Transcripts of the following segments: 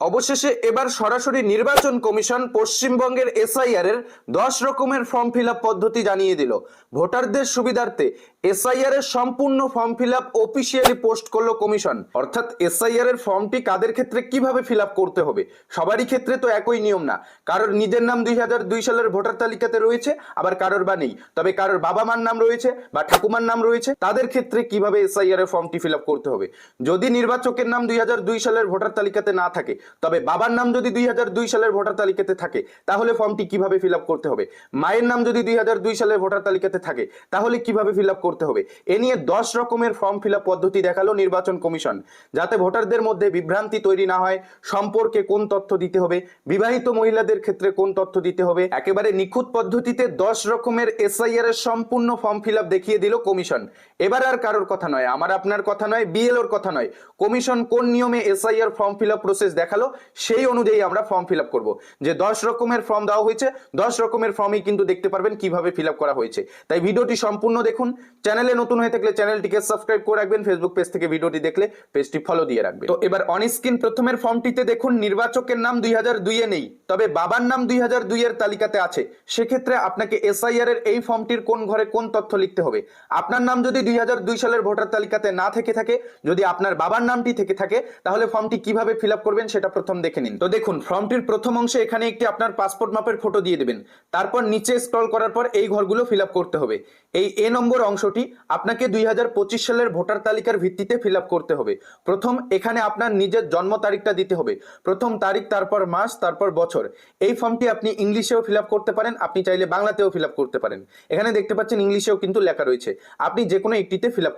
অবশেষে এবার সরাসরি নির্বাচন কমিশন পশ্চিমবঙ্গের এসআইআর এর দশ রকমের ফর্ম ফিল পদ্ধতি জানিয়ে দিল। ভোটারদের সুবিধার্থে এসআইআর এর সম্পূর্ণ form fill up officially post করল কমিশন অর্থাৎ এসআইআর এর ফর্মটি কাদের ক্ষেত্রে কীভাবে ফিল আপ করতে হবে? সবারই ক্ষেত্রে তো একই নিয়ম না। কারোর নিজের নাম দুই হাজার দুই সালের ভোটার তালিকাতে রয়েছে, আবার কারোর বা নেই। তবে কারোর বাবা মার নাম রয়েছে বা ঠাকুমার নাম রয়েছে, তাদের ক্ষেত্রে কীভাবে এসআইআর এর ফর্মটি ফিল আপ করতে হবে? যদি নির্বাচকের নাম দুই হাজার দুই সালের ভোটার তালিকাতে না থাকে, তবে বাবার নাম যদি দুই হাজার দুই সালের ভোটার তালিকাতে থাকে, তাহলে ফর্মটি কীভাবে ফিল আপ করতে হবে? মায়ের নাম যদি দুই হাজার দুই সালের ভোটার তালিকাতে থাকে, তাহলে কীভাবে ফিল আপ করতে হবে। এ নিয়ে দশ রকমের ফর্ম ফিল পদ্ধতি দেখাল নির্বাচন কমিশন। যাতে ভোটারদের মধ্যে বিভ্রান্তি তৈরি না হয়, সম্পর্কে কোন তথ্য দিতে হবে, বিবাহিত মহিলাদের ক্ষেত্রে কোন তথ্য দিতে হবে, একেবারে নিখুঁত পদ্ধতিতে দশ রকমের এসআইআর এর সম্পূর্ণ ফর্ম ফিল দেখিয়ে দিল কমিশন। এবার আর কারোর কথা নয়, আমার আপনার কথা নয় বিএলওর কথা নয়। কমিশন কোন নিয়মে এসআইআর ফর্ম ফিল প্রসেস দেখাল, সেই অনুযায়ী আমরা ফর্ম ফিল করব। যে দশ রকমের ফর্ম দেওয়া হয়েছে, দশ রকমের ফর্মই কিন্তু দেখতে পারবেন কীভাবে ফিল করা হয়েছে। তাই ভিডিওটি সম্পূর্ণ দেখুন চ্যানেলে নতুন হয়ে থাকলে চ্যানেলটিকে সাবস্ক্রাইব করে রাখবেন ফেসবুক পেজ থেকে ভিডিওটি দেখলে পেজটি ফলো দিয়ে রাখবেন। তো এবার অন স্ক্রিন প্রথমের ফর্মটিতে দেখুন, নির্বাচকের নাম দুই হাজার নেই, তবে বাবার নাম দুই হাজার দুইয়ের তালিকাতে আছে। সেক্ষেত্রে আপনাকে এসআইআর এর এই ফর্মটির কোন ঘরে কোন তথ্য লিখতে হবে? আপনার নাম যদি দুই হাজার দুই সালের ভোটার তালিকাতে না থেকে থাকে, যদি আপনার বাবার নামটি থেকে থাকে, তাহলে ফর্মটি কীভাবে ফিল আপ করবেন সেটা প্রথম দেখে নিন। তো দেখুন ফর্মটির প্রথম অংশে এখানে একটি আপনার পাসপোর্ট মাপের ফটো দিয়ে দেবেন। তারপর নিচে স্ক্রল করার পর এই ঘরগুলো ফিল আপ করতে হবে। এই এ নম্বর অংশটি আপনাকে দুই হাজার পঁচিশ সালের ভোটার তালিকার ভিত্তিতে ফিল করতে হবে। প্রথম, এখানে আপনার নিজের জন্ম তারিখটা দিতে হবে। প্রথম তারিখ, তারপর মাস, তারপর বছর। এই ফর্মটি আপনি ইংলিশেও ফিল করতে পারেন, আপনি চাইলে বাংলাতেও ফিল করতে পারেন। এখানে দেখতে পাচ্ছেন ইংলিশেও কিন্তু লেখা রয়েছে। আপনি যে কোনো একটিতে ফিল আপ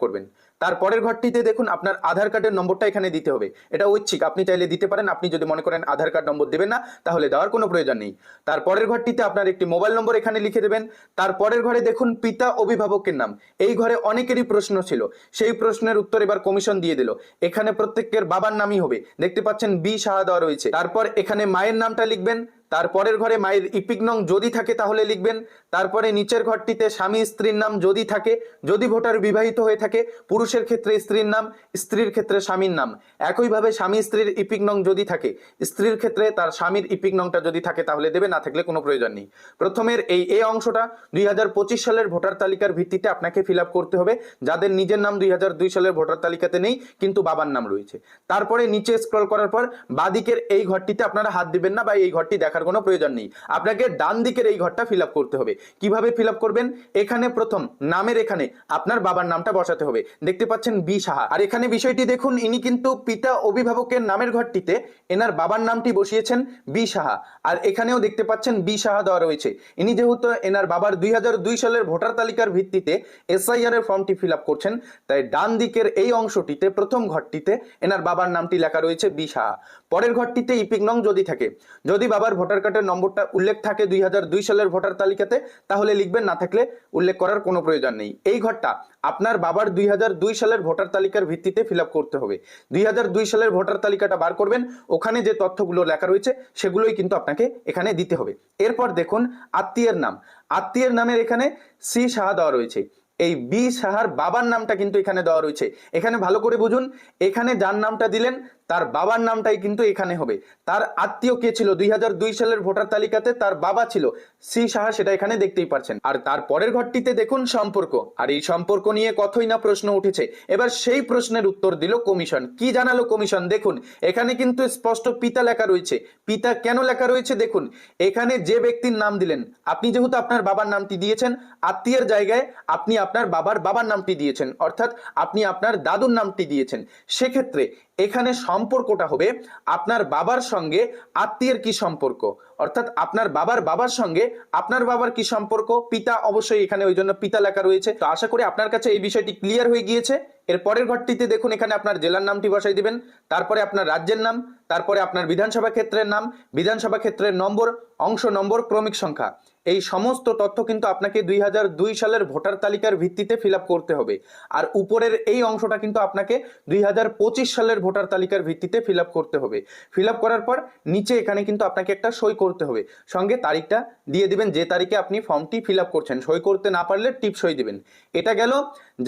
করবেন তারপরের ঘরটিতে দেখুন আপনার আধার কার্ডের নম্বরটা এখানে দিতে হবে। এটা ঐচ্ছিক, আপনি চাইলে দিতে পারেন, আপনি যদি মনে করেন আধার কার্ড নম্বর দেবেন না, তাহলে দেওয়ার কোনো প্রয়োজন নেই। তারপরের ঘরটিতে আপনার একটি মোবাইল নম্বর এখানে লিখে দেবেন। তারপরের ঘরে দেখুন পিতা অভিভাবকের নাম। এই ঘরে অনেকেরই প্রশ্ন ছিল। সেই প্রশ্নের উত্তর এবার কমিশন দিয়ে দিল। এখানে প্রত্যেকের বাবার নামই হবে। দেখতে পাচ্ছেন বি সাহা দেওয়া রয়েছে। তারপর এখানে মায়ের নামটা লিখবেন। তারপরের ঘরে মায়ের ইপিক নং যদি থাকে তাহলে লিখবেন, তারপরে নিচের ঘরটিতে স্বামী স্ত্রীর নাম যদি থাকে, যদি ভোটার বিবাহিত হয়ে থাকে, পুরুষের ক্ষেত্রে স্ত্রীর নাম, স্ত্রীর ক্ষেত্রে স্বামীর নাম। একইভাবে স্বামী স্ত্রীর ইপিক নং যদি থাকে, স্ত্রীর ক্ষেত্রে তার স্বামীর ইপিক নংটা যদি থাকে তাহলে দেবে, না থাকলে কোনো প্রয়োজন নেই। প্রথমের এই এ অংশটা দুই হাজার পঁচিশ সালের ভোটার তালিকার ভিত্তিতে আপনাকে ফিল করতে হবে। যাদের নিজের নাম দুই হাজার দুই সালের ভোটার তালিকাতে নেই, কিন্তু বাবার নাম রয়েছে। তারপরে নিচে স্ক্রল করার পর বাদিকের এই ঘরটিতে আপনারা হাত দিবেন না বা এই ঘরটি দেখার কোনো প্রয়োজন নেই। আপনাকে ডান দিকের এই ঘরটা ফিল করতে হবে। কীভাবে ফিল করবেন? এখানে প্রথম নামের এখানে আপনার বাবার নামটা বসাতে হবে। দেখতে পাচ্ছেন বি সাহা। আর এখানে বিষয়টি দেখুন, ইনি কিন্তু পিতা অভিভাবকের নামের ঘরটিতে এনার বাবার নামটি বসিয়েছেন বি সাহা। আর এখানেও দেখতে পাচ্ছেন বি সাহা দেওয়া রয়েছে। ইনি যেহেতু এনার বাবার দুই হাজার দুই সালের ভোটার তালিকার ভিত্তিতে এসআইআর এর ফর্মটি ফিল করছেন, তাই ডান দিকের এই অংশটিতে, প্রথম ঘরটিতে, এনার বাবার নামটি লেখা রয়েছে বি সাহা। পরের ঘরটিতে ইপিক নং যদি থাকে। যদি বাবার ভোটার কার্ডের নম্বরটা উল্লেখ থাকে দুই হাজার দুই সালের ভোটার তালিকাতে, তাহলে লিখবেন না থাকলে উল্লেখ করার কোনো প্রয়োজন নেই। এই ঘরটা আপনার বাবার দুই হাজার দুই সালের ভোটার তালিকার ভিত্তিতে ফিল করতে হবে। দুই হাজার দুই সালের ভোটার তালিকাটা বার করবেন, ওখানে যে তথ্যগুলো লেখা রয়েছে, সেগুলোই কিন্তু আপনাকে এখানে দিতে হবে। এরপর দেখুন আত্মীয়ের নাম। আত্মীয়ের নামের এখানে সি সাহা দেওয়া রয়েছে। এই বি সাহার বাবার নামটা কিন্তু এখানে দেওয়া রয়েছে। এখানে ভালো করে বুঝুন। এখানে যার নামটা দিলেন তার বাবার নামটাই কিন্তু এখানে হবে। তার আত্মীয় কে ছিল? দুই হাজার দুই সালের ভোটার তালিকাতে তার বাবা ছিল। সি সাহা সেটা এখানে দেখতেই পারছেন। আর তার পরের ঘরটিতে দেখুন সম্পর্ক। আর এই সম্পর্ক নিয়ে কতই না প্রশ্ন উঠেছে। এবার সেই প্রশ্নের উত্তর দিল কমিশন। কি জানালো কমিশন? দেখুন, এখানে কিন্তু স্পষ্ট পিতা লেখা রয়েছে। পিতা কেন লেখা রয়েছে? দেখুন, এখানে যে ব্যক্তির নাম দিলেন, আপনি যেহেতু আপনার বাবার নামটি দিয়েছেন, আত্মীয়ের জায়গায় আপনি আপনার বাবার বাবার নামটি দিয়েছেন। অর্থাৎ আপনি আপনার দাদুর নামটি দিয়েছেন। সেক্ষেত্রে এখানে সম্পর্কটা হবে আপনার বাবার সঙ্গে আত্মীয়ের কি সম্পর্ক? অর্থাৎ আপনার বাবার বাবার সঙ্গে আপনার বাবার কি সম্পর্ক? পিতা অবশ্যই এখানে ওই জন্য পিতা লেখা রয়েছে। তো আশা করি আপনার কাছে এই বিষয়টি ক্লিয়ার হয়ে গিয়েছে। এর পরের ঘরটিতে দেখুন, এখানে আপনার জেলার নামটি বসাই দিবেন। তারপরে আপনার রাজ্যের নাম, তারপরে আপনার বিধানসভা ক্ষেত্রের নাম, বিধানসভা ক্ষেত্রের নম্বর, অংশ নম্বর, ক্রমিক সংখ্যা। এই সমস্ত তথ্য কিন্তু আপনাকে দুই হাজার দুই সালের ভোটার তালিকার ভিত্তিতে ফিল করতে হবে। আর উপরের এই অংশটা কিন্তু আপনাকে দুই হাজার পঁচিশ সালের ভোটার তালিকার ভিত্তিতে ফিল করতে হবে। ফিল করার পর নিচে এখানে কিন্তু আপনাকে একটা সই করতে হবে। সঙ্গে তারিখটা দিয়ে দিবেন, যে তারিখে আপনি ফর্মটি ফিল করছেন। সই করতে না পারলে টিপ সই দিবেন। এটা গেল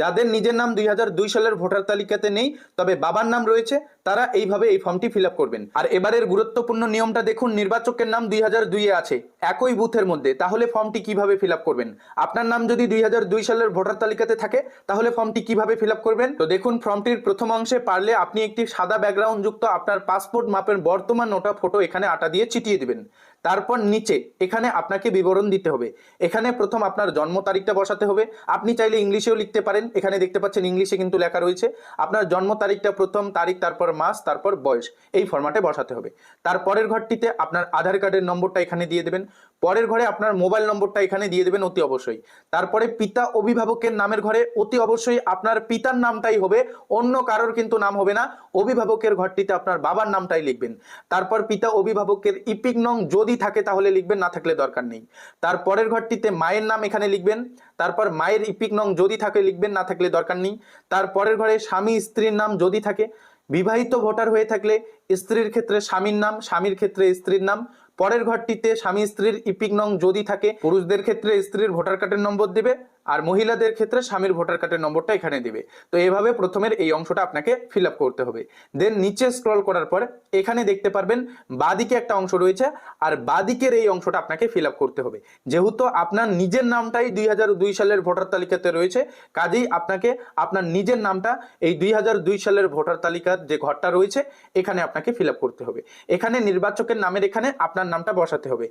যাদের নিজের নাম দুই হাজার দুই সালের ভোটার তালিকাতে নেই, তবে বাবার নাম রয়েছে, তারা এইভাবে এই ফর্মটি ফিল করবেন। আর এবারের গুরুত্বপূর্ণ নিয়মটা দেখুন, নির্বাচকের নাম দুই হাজার দুইয়ে আছে, একই বুথের মধ্যে। তাহলে ফর্মটি কীভাবে ফিল করবেন? আপনার নাম যদি দুই হাজার দুই সালের ভোটার তালিকাতে থাকে, তাহলে ফর্মটি কীভাবে ফিল করবেন? তো দেখুন, ফর্মটির প্রথম অংশে পারলে আপনি একটি সাদা ব্যাকগ্রাউন্ড যুক্ত আপনার পাসপোর্ট মাপের বর্তমান ওটা ফটো এখানে আটা দিয়ে চিটিয়ে দিবেন। তারপর নিচে, এখানে আপনাকে বিবরণ দিতে হবে। এখানে প্রথম আপনার জন্ম তারিখটা বসাতে হবে। আপনি চাইলে ইংলিশেও লিখতে পারেন। এখানে দেখতে পাচ্ছেন ইংলিশে কিন্তু লেখা রয়েছে। আপনার জন্ম তারিখটা প্রথম তারিখ, তারপর মাস, তারপর বয়স, এই ফরম্যাটে বসাতে হবে। তারপরের ঘরটিতে আপনার আধার কার্ডের নম্বরটা এখানে দিয়ে দেবেন। পরের ঘরে আপনার মোবাইল নম্বরটা এখানে দিয়ে দেবেন অতি অবশ্যই। তারপরে পিতা অভিভাবকের নামের ঘরে অতি অবশ্যই আপনার পিতার নামটাই হবে। অন্য কারোর কিন্তু নাম হবে না। অভিভাবকের ঘরটিতে আপনার বাবার নামটাই লিখবেন। তারপর পিতা অভিভাবকের ইপিক নং যদি থাকে তাহলে লিখবেন, না থাকলে দরকার নেই। তারপরের ঘরটিতে মায়ের নাম এখানে লিখবেন, তারপর মায়ের ইপিক নং যদি থাকে লিখবেন, না থাকলে দরকার নেই। তারপরের ঘরে স্বামী স্ত্রীর নাম যদি থাকে, বিবাহিত ভোটার হয়ে থাকলে স্ত্রীর ক্ষেত্রে স্বামীর নাম, স্বামীর ক্ষেত্রে স্ত্রীর নাম। পরের ঘরটিতে স্বামী স্ত্রীর ইপিক নং যদি থাকে, পুরুষদের ক্ষেত্রে স্ত্রীর ভোটার কার্ডের নম্বর দেবে আর মহিলাদের ক্ষেত্রে স্বামীর ভোটার কার্ডের নম্বরটা এখানে দিবে। তো এভাবে প্রথমের এই অংশটা আপনাকে ফিল করতে হবে। দেন নিচে স্ক্রল করার পর এখানে দেখতে পারবেন বাদিকে একটা অংশ রয়েছে আর বাদিকের এই অংশটা আপনাকে ফিল করতে হবে। যেহেতু আপনার নিজের নামটাই দুই সালের ভোটার তালিকাতে রয়েছে, কাজেই আপনাকে আপনার নিজের নামটা এই দুই সালের ভোটার তালিকার যে ঘরটা রয়েছে, এখানে আপনাকে ফিল করতে হবে। এখানে নির্বাচকের নামের এখানে আপনার নামটা বসাতে হবে।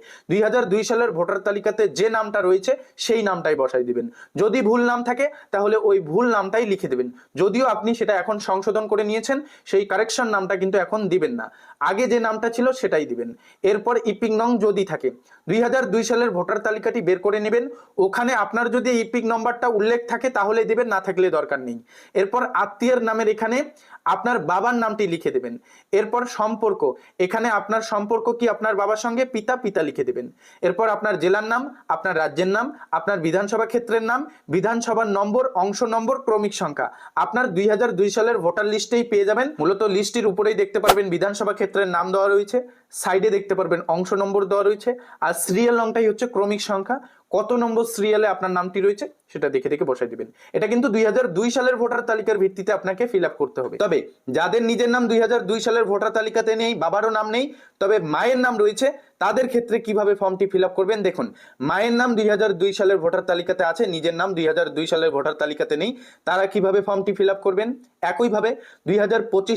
দুই সালের ভোটার তালিকাতে যে নামটা রয়েছে, সেই নামটাই বসাই দিবেন। যদি ভুল নাম থাকে, তাহলে ওই ভুল নামটাই লিখে দেবেন। যদিও আপনি সেটা এখন সংশোধন করে নিয়েছেন, সেই কারেকশন নামটা কিন্তু এখন দিবেন না। আগে যে নামটা ছিল সেটাই দিবেন। এরপর ইপিং নং যদি থাকে দুই সালের ভোটার তালিকাটি বের করে নেবেন। ওখানে আপনার যদি ইপিক নম্বরটা উল্লেখ থাকে, তাহলে দেবেন, না থাকলে দরকার নেই। এরপর আত্মীয়ের নামের এখানে আপনার বাবার নামটি লিখে দেবেন। এরপর সম্পর্ক, এখানে আপনার সম্পর্ক কি আপনার বাবার সঙ্গে? পিতা পিতা লিখে দেবেন। এরপর আপনার জেলার নাম, আপনার রাজ্যের নাম, আপনার বিধানসভা ক্ষেত্রের নাম, বিধানসভার নম্বর, অংশ নম্বর, ক্রমিক সংখ্যা। আপনার দুই সালের ভোটার লিস্টেই পেয়ে যাবেন। মূলত লিস্টের উপরেই দেখতে পারবেন বিধানসভা ক্ষেত্রের নাম দেওয়া রয়েছে। সাইডে দেখতে পারবেন অংশ নম্বর দেওয়া রয়েছে। আর সিরিয়াল নংটাই হচ্ছে ক্রমিক সংখ্যা। কত নম্বর সিরিয়ালে আপনার নামটি রয়েছে সেটা দেখে দেখে বসাই দিবেন। এটা কিন্তু দুই হাজার দুই সালের ভোটার তালিকার ভিত্তিতে আপনাকে ফিল করতে হবে। তবে যাদের নিজের নাম দুই হাজার দুই সালের ভোটার তালিকাতে নেই, বাবারও নাম নেই, তবে মায়ের নাম রয়েছে তাদের ক্ষেত্রে কীভাবে ফর্মটি ফিল করবেন? দেখুন, মায়ের নাম দুই হাজার দুই সালের ভোটার তালিকাতে আছে, নিজের নাম দুই সালের ভোটার তালিকাতে নেই। তারা কীভাবে ফর্মটি ফিল করবেন? একইভাবে দুই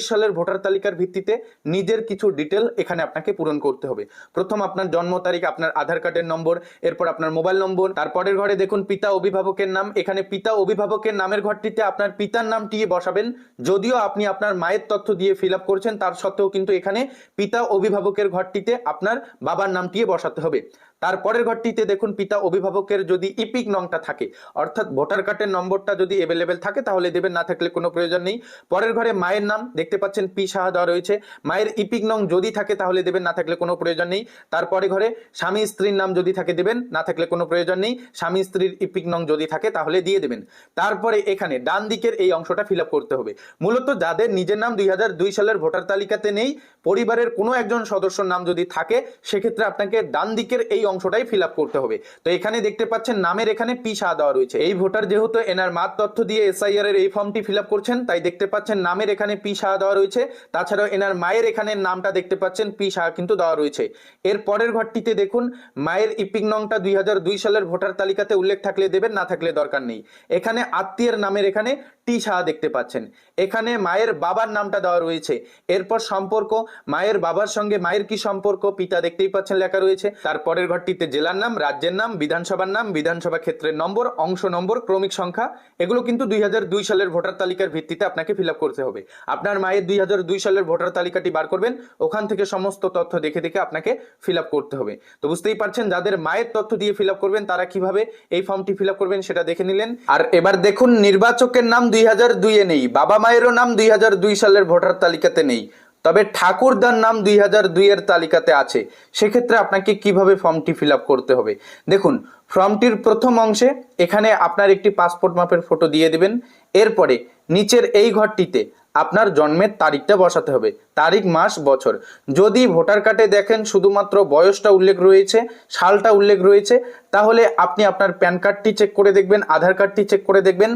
সালের ভোটার তালিকার ভিত্তিতে নিজের কিছু ডিটেল এখানে আপনাকে পূরণ করতে হবে। প্রথম আপনার জন্ম তারিখ, আপনার আধার কার্ডের নম্বর, এরপর আপনার মোবাইল নম্বর, তারপরের ঘরে দেখুন পিতা অভিভাবকের নাম। এখানে পিতা অভিভাবকের নামের ঘরটিতে আপনার পিতার নামটি বসাবেন। যদিও আপনি আপনার মায়ের তথ্য দিয়ে ফিল করছেন, তার সত্ত্বেও কিন্তু এখানে পিতা অভিভাবকের ঘরটিতে আপনার বাবার দিয়ে বসাতে হবে। তারপরের ঘরটিতে দেখুন পিতা অভিভাবকের যদি ইপিক নংটা থাকে, অর্থাৎ ভোটার কার্ডের নম্বরটা যদি অ্যাভেলেবেল থাকে, তাহলে দেবেন, না থাকলে কোনো প্রয়োজন নেই। পরের ঘরে মায়ের নাম দেখতে পাচ্ছেন, পি সাহা দেওয়া রয়েছে। মায়ের ইপিক নং যদি থাকে, তাহলে দেবেন, না থাকলে কোনো প্রয়োজন নেই। তারপরে ঘরে স্বামী স্ত্রীর নাম যদি থাকে, দেবেন, না থাকলে কোনো প্রয়োজন নেই। স্বামী স্ত্রীর ইপিক নং যদি থাকে, তাহলে দিয়ে দেবেন। তারপরে এখানে ডান দিকের এই অংশটা ফিল করতে হবে। মূলত যাদের নিজের নাম দুই হাজার দুই সালের ভোটার তালিকাতে নেই, পরিবারের কোনো একজন সদস্যর নাম যদি থাকে, সেক্ষেত্রে আপনাকে ডান দিকের এই অংশটাই ফিল করতে হবে। তো এখানে দেখতে পাচ্ছেন নামের এখানে পি সাহা দেওয়া রয়েছে। এই ভোটার যেহেতু এনার মাত তথ্য দিয়ে এসআইআর এর এই ফর্মটি ফিল করছেন, তাই দেখতে পাচ্ছেন নামের এখানে পি সাহা দেওয়া রয়েছে। তাছাড়াও এনার মায়ের এখানে নামটা দেখতে পাচ্ছেন পি সাহা কিন্তু দেওয়া রয়েছে। এর পরের ঘরটিতে দেখুন, মায়ের ইপিক নংটা দুই হাজার দুই সালের ভোটার তালিকাতে উল্লেখ থাকলে দেবেন, না থাকলে দরকার নেই। এখানে আত্মীয়ের নামের এখানে টি সাহা দেখতে পাচ্ছেন। এখানে মায়ের বাবার নামটা দেওয়া রয়েছে। এরপর সম্পর্ক, মায়ের বাবার সঙ্গে মায়ের কি সম্পর্ক পিতা দেখতেই পাচ্ছেন লেখা রয়েছে। তারপরের ঘরটিতে জেলার নাম, রাজ্যের নাম, বিধানসভার নাম, বিধানসভা ক্ষেত্রের নম্বর, অংশ নম্বর, ক্রমিক সংখ্যা। এগুলো কিন্তু দুই হাজার দুই সালের ভোটার তালিকার ভিত্তিতে আপনাকে ফিল করতে হবে। আপনার মায়ের দুই হাজার দুই সালের ভোটার তালিকাটি বার করবেন। ওখান থেকে সমস্ত তথ্য দেখে দেখে আপনাকে ফিল করতে হবে। তো বুঝতেই পারছেন, যাদের মায়ের তথ্য দিয়ে ফিল করবেন, তারা কীভাবে এই ফর্মটি ফিল করবেন সেটা দেখে নিলেন। আর এবার দেখুন, নির্বাচকের নাম দুই হাজার নেই। বাবা মায়েরও নাম দুই হাজার দুই সালের ভোটার তালিকাতে নেই। তবে ঠাকুরদার নাম দুই হাজার দুইয়ের তালিকাতে আছে। সেক্ষেত্রে আপনাকে কীভাবে ফর্মটি ফিল করতে হবে? দেখুন, ফর্মটির প্রথম অংশে এখানে আপনার একটি পাসপোর্ট মাপের ফটো দিয়ে দেবেন। এরপরে নিচের এই ঘরটিতে আপনার জন্মের তারিখটা বসাতে হবে। তারিখ, মাস, বছর। যদি ভোটার কার্ডে দেখেন শুধুমাত্র বয়সটা উল্লেখ রয়েছে, সালটা উল্লেখ রয়েছে, তাহলে আপনি আপনার প্যান কার্ডটি চেক করে দেখবেন, আধার কার্ডটি চেক করে দেখবেন।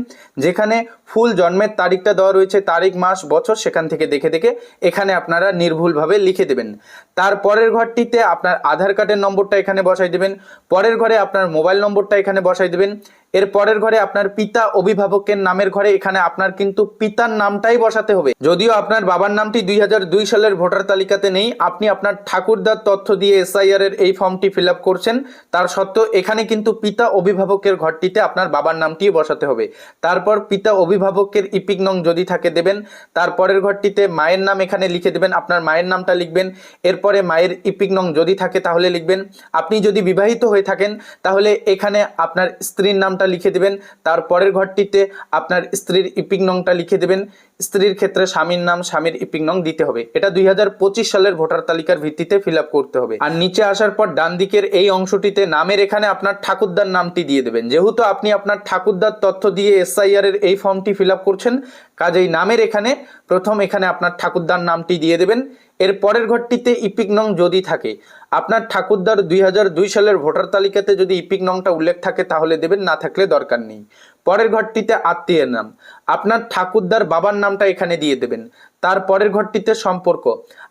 যেখানে ফুল জন্মের তারিখটা দেওয়া রয়েছে, তারিখ, মাস, বছর, সেখান থেকে দেখে দেখে এখানে আপনারা নির্ভুলভাবে লিখে দেবেন। তার পরের ঘরটিতে আপনার আধার কার্ডের নম্বরটা এখানে বসাই দেবেন। পরের ঘরে আপনার মোবাইল নম্বরটা এখানে বসাই দেবেন। এর পরের ঘরে আপনার পিতা অভিভাবকের নামের ঘরে এখানে আপনার কিন্তু পিতার নামটাই বসাতে হবে। যদিও আপনার বাবার নামটি দুই হাজার সালের ভোটার তালিকাতে নেই। আপনি আপনার ঠাকুরদার তথ্য দিয়ে এসআইআর এর এই ফর্মটি ফিল করছেন। তার সত্ত্বেও এখানে কিন্তু পিতা অভিভাবকের ঘরটিতে আপনার বাবার নামটি বসাতে হবে। তারপর পিতা অভিভাবকের ইপিক নং যদি থাকে দেবেন তারপরের ঘরটিতে মায়ের নাম এখানে লিখে দেবেন, আপনার মায়ের নামটা লিখবেন। এরপরে মায়ের ইপিক নং যদি থাকে তাহলে লিখবেন। আপনি যদি বিবাহিত হয়ে থাকেন, তাহলে এখানে আপনার স্ত্রীর নামটা লিখে দেবেন। তারপরের ঘরটিতে আপনার স্ত্রীর ইপিক নংটা লিখে দেবেন। স্ত্রীর ক্ষেত্রে স্বামীর নাম, স্বামীর ইপিক নং দিতে হবে। এটা দুই হাজার পঁচিশ সালের ভোটার তালিকার ভিত্তিতে ফিল করতে হবে। আর নিচে আসার পর ডান দিকের এই অংশটিতে নামের এখানে আপনার ঠাকুরদার নামটি দিয়ে দেবেন। যেহেতু আপনি আপনার ঠাকুরদার তথ্য দিয়ে এসআইআর এর এই ফর্মটি ফিল করছেন, কাজেই নামের এখানে প্রথম এখানে আপনার ঠাকুরদার নামটি দিয়ে দেবেন। এর পরের ঘরটিতে ইপিক নং যদি থাকে, আপনার ঠাকুরদার দুই হাজার দুই সালের ভোটার তালিকাতে যদি ইপিক নংটা উল্লেখ থাকে, তাহলে দেবেন, না থাকলে দরকার নেই। পরের ঘরটিতে আত্মীয়ের নাম। আপনার ঠাকুরদার বাবার নামটা এখানে দিয়ে দেবেন। তার পরের ঘরটিতে সম্পর্ক।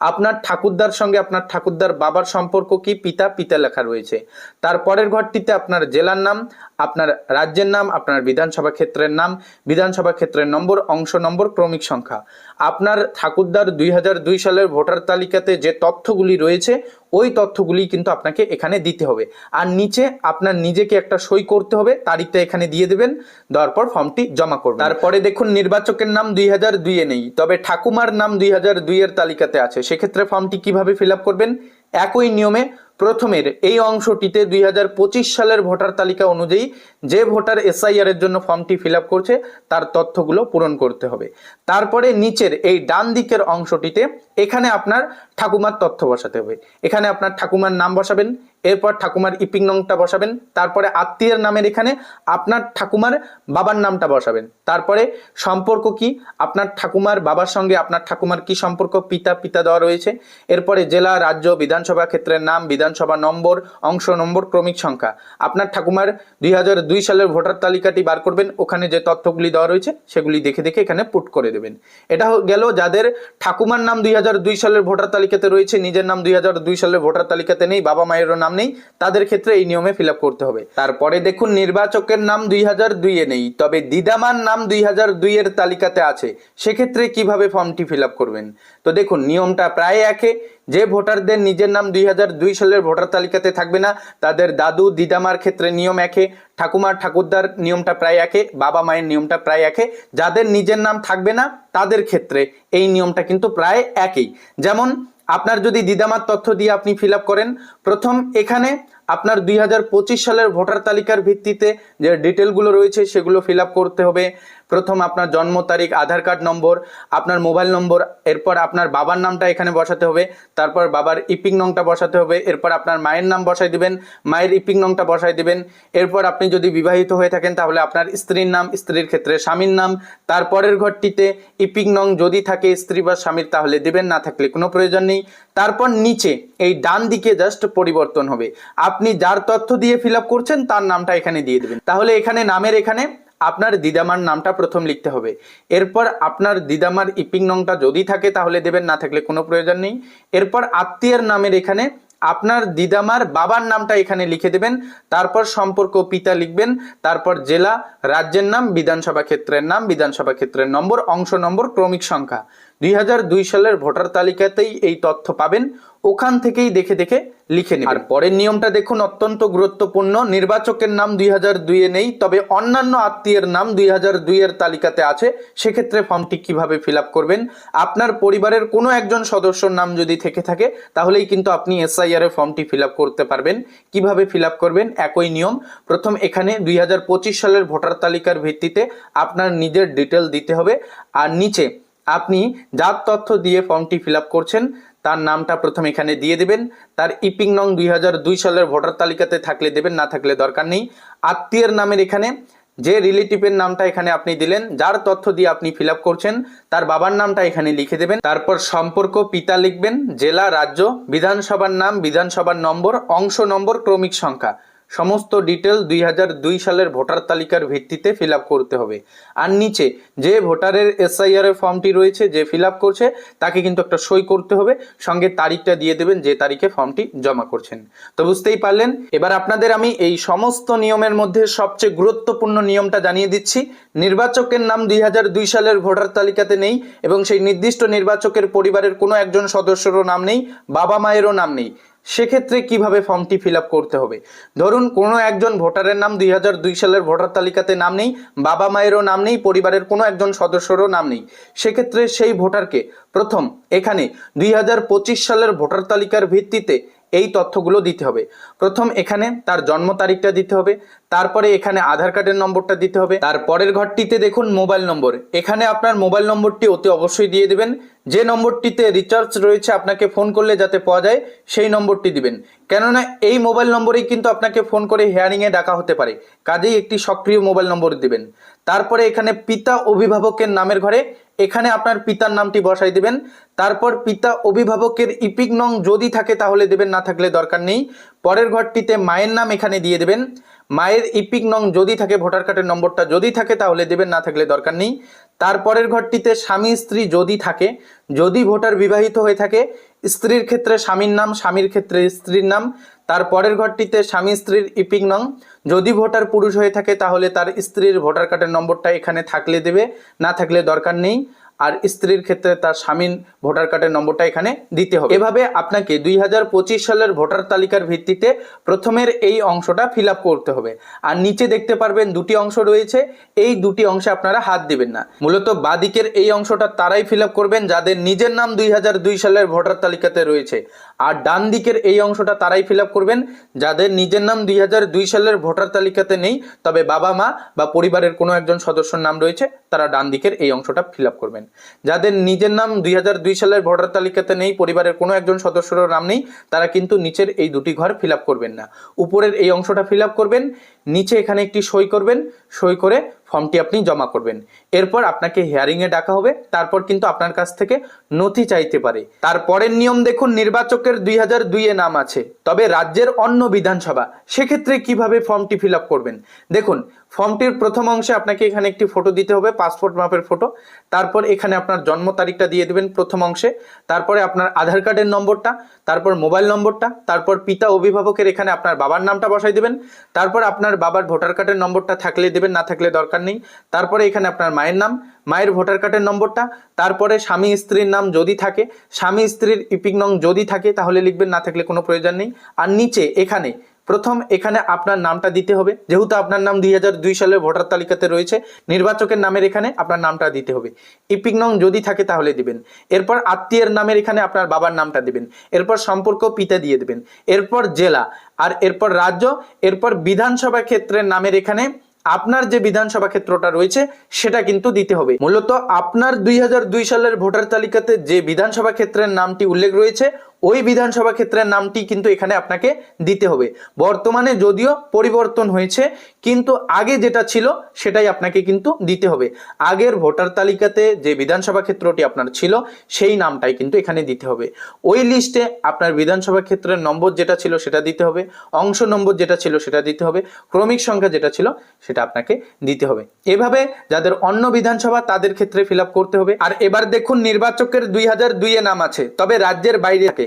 আপনার ঠাকুরদার সঙ্গে আপনার ঠাকুরদার বাবার সম্পর্ক কি? পিতা পিতা লেখা রয়েছে। তার পরের ঘরটিতে আপনার জেলার নাম, আপনার রাজ্যের নাম, আপনার বিধানসভা ক্ষেত্রের নাম, বিধানসভা ক্ষেত্রের নম্বর, অংশ নম্বর, ক্রমিক সংখ্যা। আপনার ঠাকুরদার দুই হাজার দুই সালের ভোটার তালিকাতে যে তথ্যগুলি রয়েছে ওই তথ্যগুলি কিন্তু আপনাকে এখানে দিতে হবে। আর নিচে আপনার নিজেকে একটা সই করতে হবে, তারিখটা এখানে দিয়ে দেবেন, দেওয়ার পর ফর্মটি জমা করবেন। তারপরে দেখুন, নির্বাচকের নাম দুই হাজার দুইয়ে নেই, তবে ঠাকুমার নাম দুই হাজার দুইয়ের তালিকাতে আছে। সেক্ষেত্রে ফর্মটি কীভাবে ফিল করবেন? একই নিয়মে প্রথমের এই অংশটিতে দুই হাজার পঁচিশ সালের ভোটার তালিকা অনুযায়ী যে ভোটার এসআইআর এর জন্য ফর্মটি ফিল করছে, তার তথ্যগুলো পূরণ করতে হবে। তারপরে নিচের এই ডান দিকের অংশটিতে এখানে আপনার ঠাকুমার তথ্য বসাতে হবে। এখানে আপনার ঠাকুমার নাম বসাবেন এরপর ঠাকুমার ইপিং নংটা বসাবেন, তারপরে আত্মীয়ের নামের এখানে আপনার ঠাকুমার বাবার নামটা বসাবেন। তারপরে সম্পর্ক কি? আপনার ঠাকুমার বাবার সঙ্গে আপনার ঠাকুমার কি সম্পর্ক? পিতা পিতা দেওয়া রয়েছে। এরপরে জেলা, রাজ্য, বিধানসভা ক্ষেত্রের নাম, বিধানসভা নম্বর, অংশ নম্বর, ক্রমিক সংখ্যা। আপনার ঠাকুমার দুই হাজার দুই সালের ভোটার তালিকাটি বার করবেন, ওখানে যে তথ্যগুলি দেওয়া রয়েছে, সেগুলি দেখে দেখে এখানে পুট করে দেবেন। এটা গেল যাদের ঠাকুমার নাম দুই হাজার দুই সালের ভোটার তালিকাতে রয়েছে, নিজের নাম দুই হাজার দুই সালের ভোটার তালিকাতে নেই, বাবা মায়েরও নাম নেই, তাদের ক্ষেত্রে এই নিয়মে ফিল করতে হবে। তারপরে দেখুন, নির্বাচকের নাম দুই হাজার দুইয়ে নেই, তবে দিদামার নাম দুই হাজার দুইয়ের তালিকাতে আছে। সেক্ষেত্রে কীভাবে ফর্মটি ফিল করবেন? তো দেখুন, নিয়মটা প্রায় একে। যে ভোটারদের নিজের নাম দুই হাজার দুই সালের ভোটার তালিকাতে থাকবে না, তাদের দাদু দিদামার ক্ষেত্রে নিয়ম একে, ঠাকুমার ঠাকুরদার নিয়মটা প্রায় একে, বাবা মায়ের নিয়মটা প্রায় একে। যাদের নিজের নাম থাকবে না, তাদের ক্ষেত্রে এই নিয়মটা কিন্তু প্রায় একই। যেমন আপনার যদি দিদামার তথ্য দিয়ে আপনি ফিল করেন, প্রথম এখানে আপনার দুই হাজার পঁচিশ সালের ভোটার তালিকার ভিত্তিতে যে ডিটেলগুলো রয়েছে সেগুলো ফিল করতে হবে। প্রথম আপনার জন্ম তারিখ, আধার কার্ড নম্বর, আপনার মোবাইল নম্বর, এরপর আপনার বাবার নামটা এখানে বসাতে হবে, তারপর বাবার ইপিং নংটা বসাতে হবে, এরপর আপনার মায়ের নাম বসাই দিবেন, মায়ের ইপিং নংটা বসাই দিবেন, এরপর আপনি যদি বিবাহিত হয়ে থাকেন তাহলে আপনার স্ত্রীর নাম, স্ত্রীর ক্ষেত্রে স্বামীর নাম, তারপরের ঘরটিতে ইপিং নং যদি থাকে স্ত্রী বা স্বামীর তাহলে দিবেন, না থাকলে কোনো প্রয়োজন নেই। তারপর নিচে এই ডান দিকে জাস্ট পরিবর্তন হবে। আপনি যার তথ্য দিয়ে ফিল করছেন তার নামটা এখানে দিয়ে দেবেন। তাহলে এখানে নামের এখানে আপনার দিদামার নামটা প্রথম লিখতে হবে। এরপর আপনার দিদামার ইপিং নংটা যদি থাকে তাহলে দেবেন, না থাকলে কোনো প্রয়োজন নেই। এরপর আত্মীয়ের নামের এখানে আপনার দিদামার বাবার নামটা এখানে লিখে দেবেন, তারপর সম্পর্ক পিতা লিখবেন, তারপর জেলা, রাজ্যের নাম, বিধানসভা ক্ষেত্রের নাম, বিধানসভা ক্ষেত্রের নম্বর, অংশ নম্বর, ক্রমিক সংখ্যা। দুই হাজার দুই সালের ভোটার তালিকাতেই এই তথ্য পাবেন, ওখান থেকেই দেখে দেখে লিখে নেবেন। আর পরের নিয়মটা দেখুন, অত্যন্ত গুরুত্বপূর্ণ, নির্বাচকের নাম দুই হাজার দুইয়ে নেই, তবে অন্যান্য আত্মীয়ের নাম দুই হাজার দুইয়ের তালিকাতে আছে, সেক্ষেত্রে ফর্মটি কীভাবে ফিল করবেন? আপনার পরিবারের কোনো একজন সদস্যর নাম যদি থেকে থাকে, তাহলেই কিন্তু আপনি এসআইআর এর ফর্মটি ফিল করতে পারবেন। কীভাবে ফিল করবেন? একই নিয়ম। প্রথম এখানে দুই হাজার পঁচিশ সালের ভোটার তালিকার ভিত্তিতে আপনার নিজের ডিটেল দিতে হবে। আর নিচে আপনি যার তথ্য দিয়ে ফর্মটি ফিল করছেন, তার নামটা প্রথম এখানে দিয়ে দেবেন। তার ইপিং নং দুই হাজার দুই সালের ভোটার তালিকাতে থাকলে দেবেন, না থাকলে দরকার নেই। আত্মীয়ের নামের এখানে যে রিলেটিভের নামটা এখানে আপনি দিলেন, যার তথ্য দিয়ে আপনি ফিল করছেন, তার বাবার নামটা এখানে লিখে দেবেন। তারপর সম্পর্ক, পিতা লিখবেন, জেলা, রাজ্য, বিধানসভার নাম, বিধানসভার নম্বর, অংশ নম্বর, ক্রমিক সংখ্যা। সমস্ত ডিটেল দুই হাজার দুই সালের ভোটার তালিকার ভিত্তিতে ফিল করতে হবে। আর নিচে যে ভোটারের এসআইআর এর ফর্মটি রয়েছে, যে ফিল করছে, তাকে কিন্তু একটা সই করতে হবে। সঙ্গে তারিখটা দিয়ে দেবেন, যে তারিখে ফর্মটি জমা করছেন। তো বুঝতেই পারলেন? এবার আপনাদের আমি এই সমস্ত নিয়মের মধ্যে সবচেয়ে গুরুত্বপূর্ণ নিয়মটা জানিয়ে দিচ্ছি। নির্বাচকের নাম দুই হাজার দুই সালের ভোটার তালিকাতে নেই এবং সেই নির্দিষ্ট নির্বাচকের পরিবারের কোনো একজন সদস্যরও নাম নেই, বাবা মায়েরও নাম নেই। সেক্ষেত্রে কীভাবে ফর্মটি ফিল করতে হবে? ধরুন, কোনো একজন ভোটারের নাম দুই হাজার দুই সালের ভোটার তালিকাতে নাম নেই, বাবা মায়েরও নাম নেই, পরিবারের কোনো একজন সদস্যরও নাম নেই। সেক্ষেত্রে সেই ভোটারকে প্রথম এখানে দুই হাজার পঁচিশ সালের ভোটার তালিকার ভিত্তিতে এই তথ্যগুলো দিতে হবে। প্রথম এখানে তার জন্ম তারিখটা দিতে হবে তারপরে এখানে আধার কার্ডের নম্বরটা দিতে হবে। তারপরের ঘরটিতে দেখুন মোবাইল নম্বর। এখানে আপনার মোবাইল নম্বরটি অতি অবশ্যই দিয়ে দেবেন। যে নম্বরটিতে রিচার্জ রয়েছে আপনাকে ফোন করলে যাতে পাওয়া যায়, সেই নম্বরটি দিবেন। কেননা এই মোবাইল নম্বরেই কিন্তু আপনাকে ফোন করে হেয়ারিংয়ে ডাকা হতে পারে। কাজেই একটি সক্রিয় মোবাইল নম্বর দিবেন। তারপরে এখানে পিতা অভিভাবকের নামের ঘরে এখানে আপনার পিতার নামটি বসাই দিবেন। তারপর পিতা অভিভাবকের ইপিক নং যদি থাকে তাহলে দেবেন, না থাকলে দরকার নেই। পরের ঘরটিতে মায়ের নাম এখানে দিয়ে দেবেন। মায়ের ইপিক নং যদি থাকে ভোটার কার্ডের নম্বরটা যদি থাকে তাহলে দেবেন, না থাকলে দরকার নেই। তারপরের ঘরটিতে স্বামী, স্ত্রী যদি থাকে, যদি ভোটার বিবাহিত হয়ে থাকে, স্ত্রীর ক্ষেত্রে স্বামীর নাম, স্বামীর ক্ষেত্রে স্ত্রীর নাম। তার পরের ঘরটিতে স্বামী, স্ত্রীর ইপিক নং। যদি ভোটার পুরুষ হয়ে থাকে তাহলে তার স্ত্রীর ভোটার কার্ডের নম্বরটা এখানে থাকলে দেবে, না থাকলে দরকার নেই। আর স্ত্রীর ক্ষেত্রে তার স্বামীর ভোটার কার্ডের নম্বরটা এখানে দিতে হবে। এভাবে আপনাকে দুই হাজার পঁচিশ সালের ভোটার তালিকার ভিত্তিতে প্রথমের এই অংশটা ফিল করতে হবে। আর নিচে দেখতে পারবেন দুটি অংশ রয়েছে, এই দুটি অংশে আপনারা হাত দিবেন না। মূলত বাদিকের এই অংশটা তারাই ফিল করবেন, যাদের নিজের নাম দুই হাজার দুই সালের ভোটার তালিকাতে রয়েছে। আর ডান দিকের এই অংশটা তারাই ফিল করবেন, যাদের নিজের নাম দুই হাজার দুই সালের ভোটার তালিকাতে নেই, তবে বাবা মা বা পরিবারের কোনো একজন সদস্যর নাম রয়েছে, তারা ডান দিকের এই অংশটা ফিল করবেন। যাদের নিজের নাম দুই হাজার দুই সালের ভোটার তালিকাতে নেই, পরিবারের কোনো একজন সদস্যের নাম নেই, তারা কিন্তু নিচের এই দুটি ঘর ফিল করবেন না। উপরের এই অংশটা ফিল করবেন, নিচে এখানে একটি সই করবেন, সই করে ফর্মটি আপনি জমা করবেন। এরপর আপনাকে হিয়ারিংয়ে ডাকা হবে। তারপর কিন্তু আপনার কাছ থেকে নথি চাইতে পারে। তারপরের নিয়ম দেখুন, নির্বাচকের দুই হাজার দুইয়ে নাম আছে। তবে রাজ্যের অন্য বিধানসভা। সেক্ষেত্রে কীভাবে ফর্মটি ফিল করবেন? দেখুন ফর্মটির প্রথম অংশে আপনাকে এখানে একটি ফটো দিতে হবে পাসপোর্ট মাপের ফটো তারপর এখানে আপনার জন্ম তারিখটা দিয়ে দেবেন প্রথম অংশে। তারপরে আপনার আধার কার্ডের নম্বরটা, তারপর মোবাইল নম্বরটা, তারপর পিতা অভিভাবকের এখানে আপনার বাবার নামটা বসাই দেবেন। তারপর আপনার বাবার ভোটার কার্ডের নম্বরটা থাকলে দেবেন, না থাকলে দরকার নেই। তারপরে এখানে আপনার মায়ের নাম, মায়ের ভোটার কার্ডের নম্বরটা, তারপরে স্বামী স্ত্রীর নাম যদি থাকে, স্বামী স্ত্রীর ইপিক নং যদি থাকে, তাহলে লিখবেন, না থাকলে কোনো প্রয়োজন নেই। আর নিচে, এখানে প্রথম এখানে আপনার নামটা দিতে হবে। যেহেতু আপনার নাম দুই দুই সালের ভোটার তালিকাতে রয়েছে, নির্বাচকের নামের এখানে আপনার নামটা দিতে হবে। ইপিক নং যদি থাকে তাহলে দিবেন। এরপর আত্মীয়ের নামের এখানে আপনার বাবার নামটা দিবেন। এরপর সম্পর্ক পিতা দিয়ে দেবেন। এরপর জেলা আর এরপর রাজ্য, এরপর বিধানসভা ক্ষেত্রের নামের এখানে আপনার যে বিধানসভা ক্ষেত্রটা রয়েছে, সেটা কিন্তু দিতে হবে। মূলত আপনার দুই হাজার দুই সালের ভোটার তালিকাতে যে বিধানসভা ক্ষেত্রের নামটি উল্লেখ রয়েছে ওই বিধানসভা ক্ষেত্রের নামটি কিন্তু এখানে আপনাকে দিতে হবে। বর্তমানে যদিও পরিবর্তন হয়েছে, কিন্তু আগে যেটা ছিল সেটাই আপনাকে কিন্তু দিতে হবে। আগের ভোটার তালিকাতে যে বিধানসভা ক্ষেত্রটি আপনার ছিল, সেই নামটাই কিন্তু এখানে দিতে হবে। ওই লিস্টে আপনার বিধানসভা ক্ষেত্রের নম্বর যেটা ছিল সেটা দিতে হবে, অংশ নম্বর যেটা ছিল সেটা দিতে হবে, ক্রমিক সংখ্যা যেটা ছিল সেটা আপনাকে দিতে হবে। এভাবে যাদের অন্য বিধানসভা তাদের ক্ষেত্রে ফিল করতে হবে। আর এবার দেখুন, নির্বাচকের দুই হাজার দুইয়ে নাম আছে, তবে রাজ্যের বাইরে থাকে।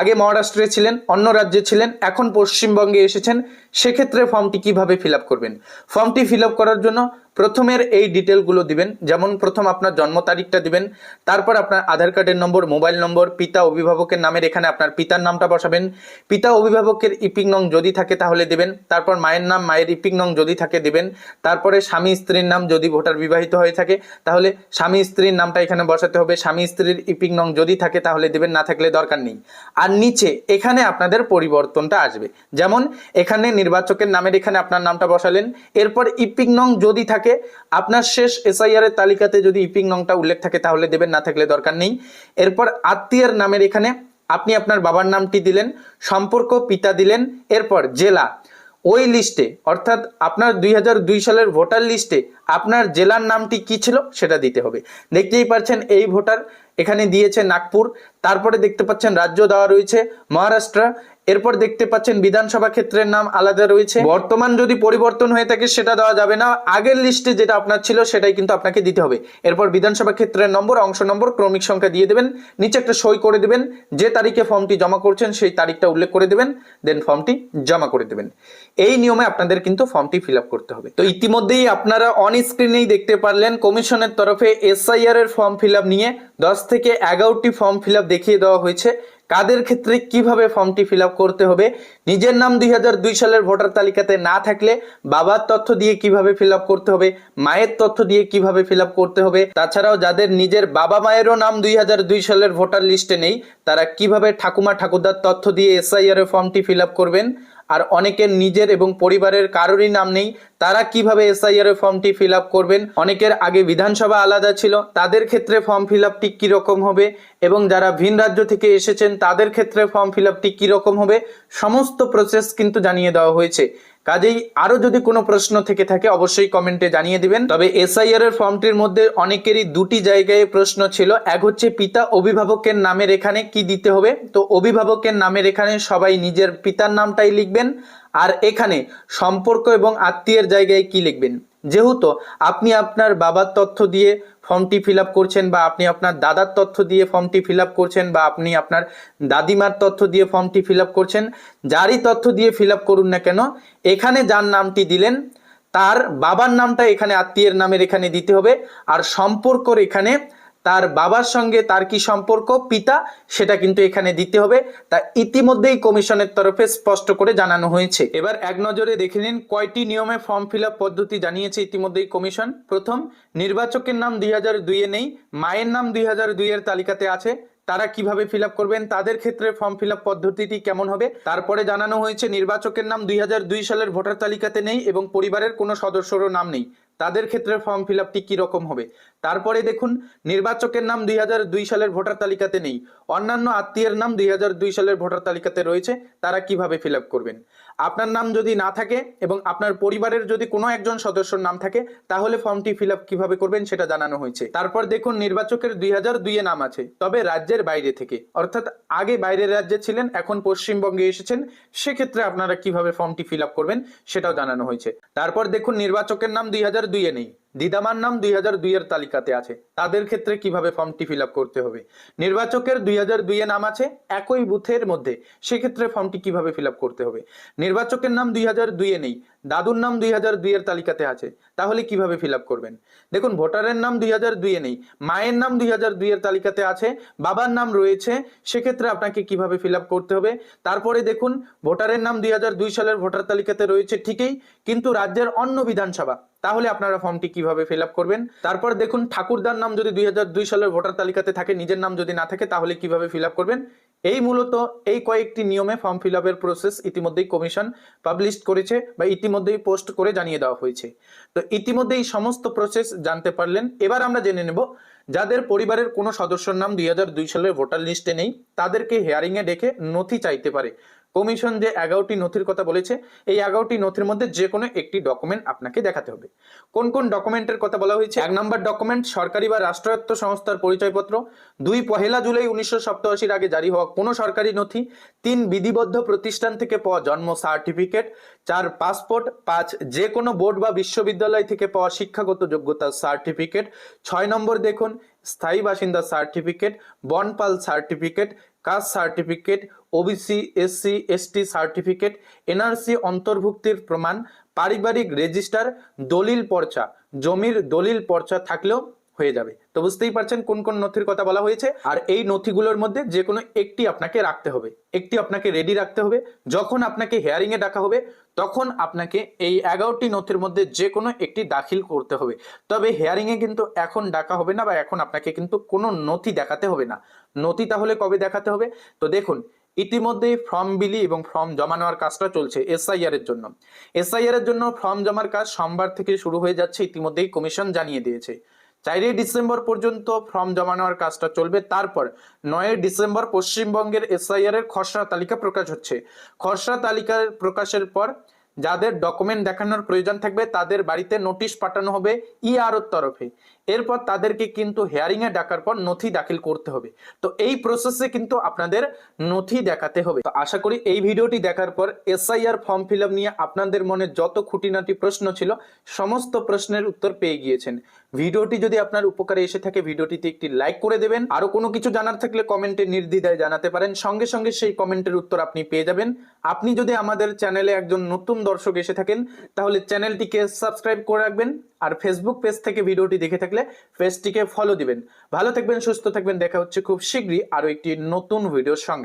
আগে মহারাষ্ট্রে ছিলেন, অন্য রাজ্যে ছিলেন, এখন পশ্চিমবঙ্গে এসেছেন, সেক্ষেত্রে ফর্মটি কীভাবে ফিল করবেন? ফর্মটি ফিল করার জন্য প্রথমের এই ডিটেলগুলো দিবেন, যেমন প্রথম আপনার জন্ম তারিখটা দিবেন, তারপর আপনার আধার কার্ডের নম্বর, মোবাইল নম্বর, পিতা অভিভাবকের নামের এখানে আপনার পিতার নামটা বসাবেন, পিতা অভিভাবকের ইপিং নং যদি থাকে তাহলে দেবেন, তারপর মায়ের নাম, মায়ের ইপিং নং যদি থাকে দেবেন, তারপরে স্বামী স্ত্রীর নাম যদি ভোটার বিবাহিত হয়ে থাকে, তাহলে স্বামী স্ত্রীর নামটা এখানে বসাতে হবে, স্বামী স্ত্রীর ইপিং নং যদি থাকে তাহলে দেবেন, না থাকলে দরকার নেই। আর নিচে এখানে আপনাদের পরিবর্তনটা আসবে। যেমন এখানে নির্বাচকের নামের এখানে আপনার নামটা বসালেন। এরপর ইপিক নং যদি থাকে, আপনার শেষ এসআইআর এর তালিকাতে যদি ইপিক নংটা উল্লেখ থাকে তাহলে দেবেন, না থাকলে দরকার নেই। এরপর আত্মীয়ের নামের এখানে আপনি আপনার বাবার নামটি দিলেন, সম্পর্ক, পিতা দিলেন, এরপর জেলা। ওই লিস্টে, অর্থাৎ আপনার দুই হাজার দুই সালের ভোটার লিস্টে আপনার জেলার নামটি কি ছিল সেটা দিতে হবে। দেখতেই পারছেন এই ভোটার এখানে দিয়েছে নাগপুর। তারপরে দেখতে পাচ্ছেন রাজ্য দেওয়া রয়েছে মহারাষ্ট্র, এরপর দেখতে পাচ্ছেন বিধানসভা ক্ষেত্রের নাম আলাদা রয়েছে। বর্তমান যদি পরিবর্তন হয়ে থাকে সেটা দেওয়া যাবে না। আগের লিস্টে যেটা আপনার ছিল সেটাই কিন্তু আপনাকে দিতে হবে। এরপর বিধানসভা ক্ষেত্রের নম্বর, অংশ নম্বর, ক্রমিক সংখ্যা দিয়ে দেবেন। নিচে একটা সই করে দেবেন। যে তারিখে ফর্মটি জমা করছেন সেই তারিখটা উল্লেখ করে দেবেন। দেন ফর্মটি জমা করে দেবেন। এই নিয়মে আপনাদের কিন্তু ফর্মটি ফিল করতে হবে। তো ইতিমধ্যেই আপনারা অন স্ক্রিনেই দেখতে পারলেন, কমিশনের তরফে এসআইআর এর ফর্ম ফিল নিয়ে দশ থেকে এগারোটি ফর্ম ফিল দেখিয়ে দেওয়া হয়েছে। কাদের ক্ষেত্রে কীভাবে ফর্মটি ফিল করতে হবে নিজের নাম দুই হাজার দুই সালের ভোটার তালিকাতে না থাকলে বাবার তথ্য দিয়ে কীভাবে ফিল করতে হবে, মায়ের তথ্য দিয়ে কীভাবে ফিল করতে হবে, তাছাড়াও যাদের নিজের বাবা মায়েরও নাম দুই হাজার দুই সালের ভোটার লিস্টে নেই, তারা কীভাবে ঠাকুমা ঠাকুরদার তথ্য দিয়ে এসআইআর ফর্মটি ফিল করবেন? আর অনেকের নিজের এবং পরিবারের কারোরই নাম নেই, তারা কীভাবে এসআইআর এর ফর্মটি ফিল করবেন? অনেকের আগে বিধানসভা আলাদা ছিল, তাদের ক্ষেত্রে ফর্ম ফিল আপটি কীরকম হবে? এবং যারা ভিন রাজ্য থেকে এসেছেন, তাদের ক্ষেত্রে ফর্ম ফিল আপটি কীরকম হবে? সমস্ত প্রসেস কিন্তু জানিয়ে দেওয়া হয়েছে। কাজেই আরও যদি কোনো প্রশ্ন থেকে থাকে, অবশ্যই কমেন্টে জানিয়ে দিবেন। তবে এসআইআর এর ফর্মটির মধ্যে অনেকেরই দুটি জায়গায় প্রশ্ন ছিল। এক হচ্ছে পিতা অভিভাবকের নামের এখানে কি দিতে হবে? তো অভিভাবকের নামের এখানে সবাই নিজের পিতার নামটাই লিখবেন। আর এখানে সম্পর্ক এবং আত্মীয়ের জায়গায় কি লিখবেন? যেহেতু আপনি আপনার বাবার তথ্য দিয়ে ফর্মটি ফিল করছেন বা আপনি আপনার দাদার তথ্য দিয়ে ফর্মটি ফিল করছেন বা আপনি আপনার দাদিমার তথ্য দিয়ে ফর্মটি ফিল করছেন, যারই তথ্য দিয়ে ফিল করুন না কেন, এখানে যার নামটি দিলেন, তার বাবার নামটা এখানে আত্মীয়ের নামের এখানে দিতে হবে, আর সম্পর্কর এখানে তার বাবার সঙ্গে তার কি সম্পর্ক, পিতা, সেটা কিন্তু এখানে দিতে হবে। তা ইতিমধ্যেই কমিশনের তরফে স্পষ্ট করে জানানো হয়েছে। এবার এক নজরে দেখে নিন, কয়টি নিয়মে ফর্ম ফিল পদ্ধতি জানিয়েছে ইতিমধ্যেই কমিশন? প্রথম, নির্বাচকের নাম দুই হাজার দুইয়ে নেই, মায়ের নাম দুই হাজার দুইয়ের তালিকাতে আছে। তারা কীভাবে ফিল করবেন, তাদের ক্ষেত্রে ফর্ম ফিল পদ্ধতিটি কেমন হবে? তারপরে জানানো হয়েছে, নির্বাচকের নাম দুই হাজার দুই সালের ভোটার তালিকাতে নেই এবং পরিবারের কোনো সদস্যরও নাম নেই। তাদের ক্ষেত্রে ফর্ম ফিল আপটি কীরকম হবে? তারপরে দেখুন, নির্বাচকের নাম দুই হাজার দুই সালের ভোটার তালিকাতে নেই। অন্যান্য আত্মীয়ের নাম দুই হাজার দুই সালের ভোটার তালিকাতে রয়েছে, তারা কীভাবে ফিল করবেন? আপনার নাম যদি না থাকে এবং আপনার পরিবারের যদি কোনো একজন সদস্যর নাম থাকে, তাহলে ফর্মটি ফিল আপ কীভাবে করবেন সেটা জানানো হয়েছে। তারপর দেখুন, নির্বাচকের দুই হাজার দুইয়ে নাম আছে, তবে রাজ্যের বাইরে থেকে। অর্থাৎ আগে বাইরের রাজ্যে ছিলেন, এখন পশ্চিমবঙ্গে এসেছেন, সেক্ষেত্রে আপনারা কীভাবে ফর্মটি ফিল আপ করবেন সেটাও জানানো হয়েছে। তারপর দেখুন, নির্বাচকের নাম দুই হাজার দুইয়ে নেই। দিদামার নাম দুই হাজার দুইয়ের তালিকাতে আছে। তাদের ক্ষেত্রে কীভাবে ফর্মটি ফিল করতে হবে? নির্বাচকের দুই হাজার দুইয়ে নাম আছে, একই বুথের মধ্যে। সেক্ষেত্রে ফর্মটি কীভাবে ফিল করতে হবে? নির্বাচকের নাম দুই হাজার দুইয়ে নেই। দাদুর নাম দুই হাজার দুইয়ের তালিকাতে আছে। তাহলে কীভাবে ফিল করবেন? দেখুন, ভোটারের নাম দুই হাজার দুইয়ে নেই, মায়ের নাম দুই হাজার দুইয়ের তালিকাতে আছে, বাবার নাম রয়েছে, সেক্ষেত্রে আপনাকে কীভাবে ফিল করতে হবে? তারপরে দেখুন, ভোটারের নাম দুই হাজার দুই সালের ভোটার তালিকাতে রয়েছে ঠিকই, কিন্তু রাজ্যের অন্য বিধানসভা। তাহলে আপনারা ফর্মটি কীভাবে ফিল করবেন? তারপর দেখুন, ঠাকুরদার নাম যদি দুই হাজার দুই সালের ভোটার তালিকাতে থাকে, নিজের নাম যদি না থাকে, তাহলে কীভাবে ফিল করবেন? এই মূলত এই কয়েকটি নিয়মে ফর্ম ফিল আপের প্রসেস ইতিমধ্যেই কমিশন পাবলিশ করেছে বা ইতিমধ্যেই পোস্ট করে জানিয়ে দেওয়া হয়েছে। তো ইতিমধ্যেই সমস্ত প্রসেস জানতে পারলেন। এবার আমরা জেনে নেব, যাদের পরিবারের কোনো সদস্যর নাম দুই হাজার দুই সালের ভোটার লিস্টে নেই, তাদেরকে হেয়ারিংয়ে ডেকে নথি চাইতে পারে। কমিশন যে এগারোটি নথির কথা বলেছে, এই এগারোটি নথির মধ্যে যে কোনো একটি ডকুমেন্ট আপনাকে দেখাতে হবে। কোন কোন ডকুমেন্টের কথা বলা হয়েছে? এক নম্বর ডকুমেন্ট সরকারি বা রাষ্ট্রায়ত্ত সংস্থার পরিচয়পত্র। দুই, পহেলা জুলাই উনিশশো সপ্তাশির আগে জারি হওয়া কোনো সরকারি নথি। তিন, বিধিবদ্ধ প্রতিষ্ঠান থেকে পাওয়া জন্ম সার্টিফিকেট চার পাসপোর্ট, পাঁচ যে কোনো বোর্ড বা বিশ্ববিদ্যালয় থেকে পাওয়া শিক্ষাগত যোগ্যতা সার্টিফিকেট, ছয় নম্বর দেখুন, স্থায়ী বাসিন্দা certificate, বনপাল certificate, caste certificate, OBC, SC, ST certificate, NRC অন্তর্ভুক্তির প্রমাণ, পারিবারিক রেজিস্টার, দলিল পর্চা, জমির দলিল পর্চা থাকলেও হয়ে যাবে। তো বুঝতেই পারছেন কোন কোন নথির কথা বলা হয়েছে। আর এই নথিগুলোর মধ্যে যে কোনো একটি আপনাকে রাখতে হবে। একটি আপনাকে রেডি রাখতে হবে। যখন আপনাকে হেয়ারিং এ ডাকা হবে, তখন আপনাকে এই এগারোটি নথির মধ্যে যে কোনো একটি দাখিল করতে হবে। তবে হেয়ারিং এ কিন্তু এখন ডাকা হবে না বা এখন আপনাকে কিন্তু কোনো নথি দেখাতে হবে না। নথি তাহলে কবে দেখাতে হবে? তো দেখুন, ইতিমধ্যেই ফর্ম বিলি এবং ফর্ম জমা নেওয়ার কাজটা চলছে এসআইআর এর জন্য। এসআইআর এর জন্য ফর্ম জমার কাজ সোমবার থেকে শুরু হয়ে যাচ্ছে। ইতিমধ্যেই কমিশন জানিয়ে দিয়েছে। চারই ডিসেম্বর পর্যন্ত ফর্ম জমা নেওয়ার কাজটা চলবে। তারপর নয় ডিসেম্বর পশ্চিমবঙ্গের এসআইআর এর খসড়া তালিকা প্রকাশ হচ্ছে। খসড়া তালিকা প্রকাশের পর যাদের ডকুমেন্ট দেখানোর প্রয়োজন থাকবে, তাদের বাড়িতে নোটিশ পাঠানো হবে ইআরওর তরফে। এরপর তাদেরকে কিন্তু হেয়ারিং এ ডাকার পর নথি দাখিল করতে হবে। তো এই প্রসেসে কিন্তু আপনাদের নথি দেখাতে হবে। তো আশা করি এই ভিডিওটি দেখার পর এসআইআর ফর্ম ফিল নিয়ে আপনাদের মনে যত খুঁটিনাটি প্রশ্ন ছিল, সমস্ত প্রশ্নের উত্তর পেয়ে গিয়েছেন। ভিডিওটি যদি আপনার উপকারে এসে থাকে, ভিডিওটিতে একটি লাইক করে দেবেন। আরও কোনো কিছু জানার থাকলে কমেন্টে নির্দ্বিধায় জানাতে পারেন। সঙ্গে সঙ্গে সেই কমেন্টের উত্তর আপনি পেয়ে যাবেন। আপনি যদি আমাদের চ্যানেলে একজন নতুন দর্শক এসে থাকেন, তাহলে চ্যানেলটিকে সাবস্ক্রাইব করে রাখবেন। আর ফেসবুক পেজ থেকে ভিডিওটি দেখে থাকলে পেজটিকে ফলো দিবেন। ভালো থাকবেন, সুস্থ থাকবেন। দেখা হচ্ছে খুব শীঘ্রই আরও একটি নতুন ভিডিওর সঙ্গে।